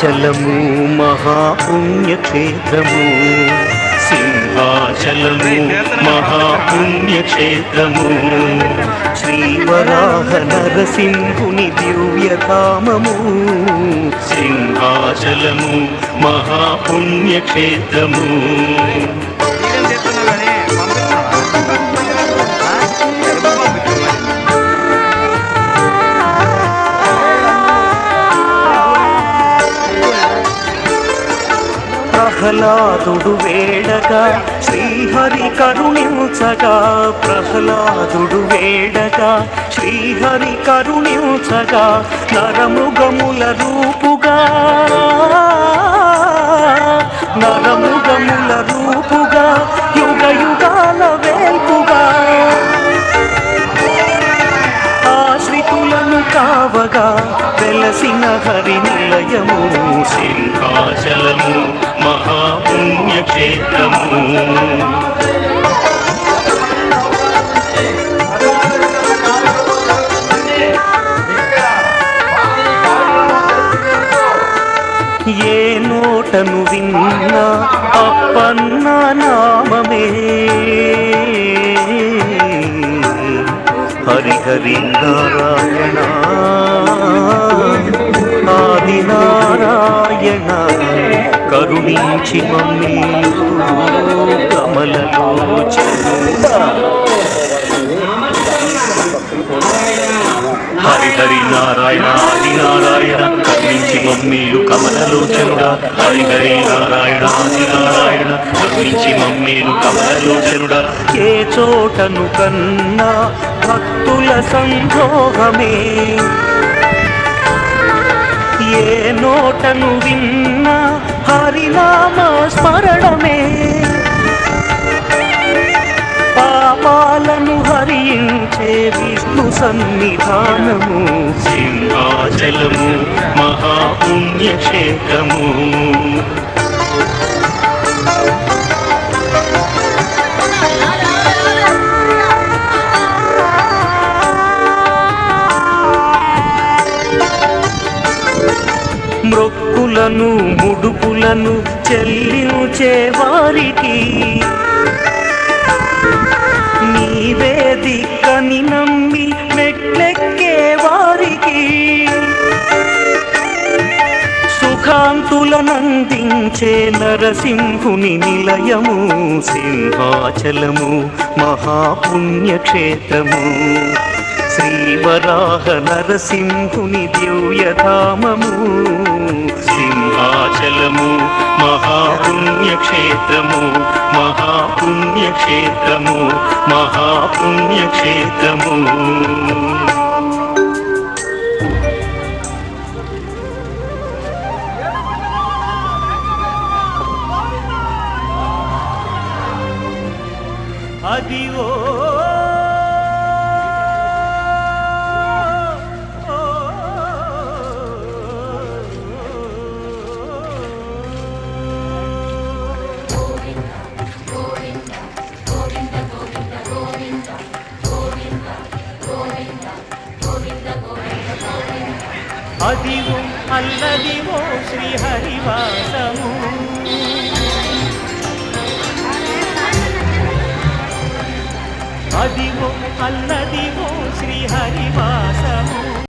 సింహాచలము మహాపుణ్యక్షేత్రము. సింహాచలము మహాపుణ్యక్షేత్రము. శ్రీవరాహ నరసింహుని దివ్యధామము. సింహాచలము మహాపుణ్యక్షేత్రము. వీడియోని ప్రహ్లాదుడు వేడగా శ్రీహరి కరుణించగా ప్రహ్లాదుడు వేడగా శ్రీహరి కరుణించగా నరముగముల రూపుగా. నరముగముల రూపుగా యుగ యుగాల వేల్పుగా. ఆశ్రితులను కావగా వెలసిన హరి నిలయము సింహాచలము మహాపుణ్యక్షేత్రము. ఏ నోటను విన్నా అప్పన్న నామమే. హరి హరి నారాయణ కరుణించి మమ్మీ కమలలో హరి హరి నారాయణ ఆది నారాయణ కరుణించి మమ్మీలు కమలలోచనుడా హరి హరి నారాయణ ఆది నారాయణ కరుణించి మమ్మీలు కమలలోచనుడా ఏ చోటను కన్నా భక్తుల సంభోగమే ఏ నోటను విన్నా హరినామ స్మరణమే. పాపాలను హరించే విష్ణు సన్నిధానము. సింహాచలము మహాపుణ్యక్షేత్రము. మృక్కులను ముడుపులను చెల్లించే వారికి నీవే దిక్కని నమ్మి మెట్లెక్కే వారికి సుఖాంతులనందించే నరసింహుని నిలయము సింహాచలము మహాపుణ్యక్షేత్రము. శ్రీవరాహ నరసింహుని దివ్యధామము. సింహాచలము మహాపుణ్యక్షేత్రము మహాపుణ్యక్షేత్రము మహాపుణ్యక్షేత్రము. అదివో అదివో అల్లదివో శ్రీహరివాసము. అదివో అల్లదివో శ్రీహరివాసము.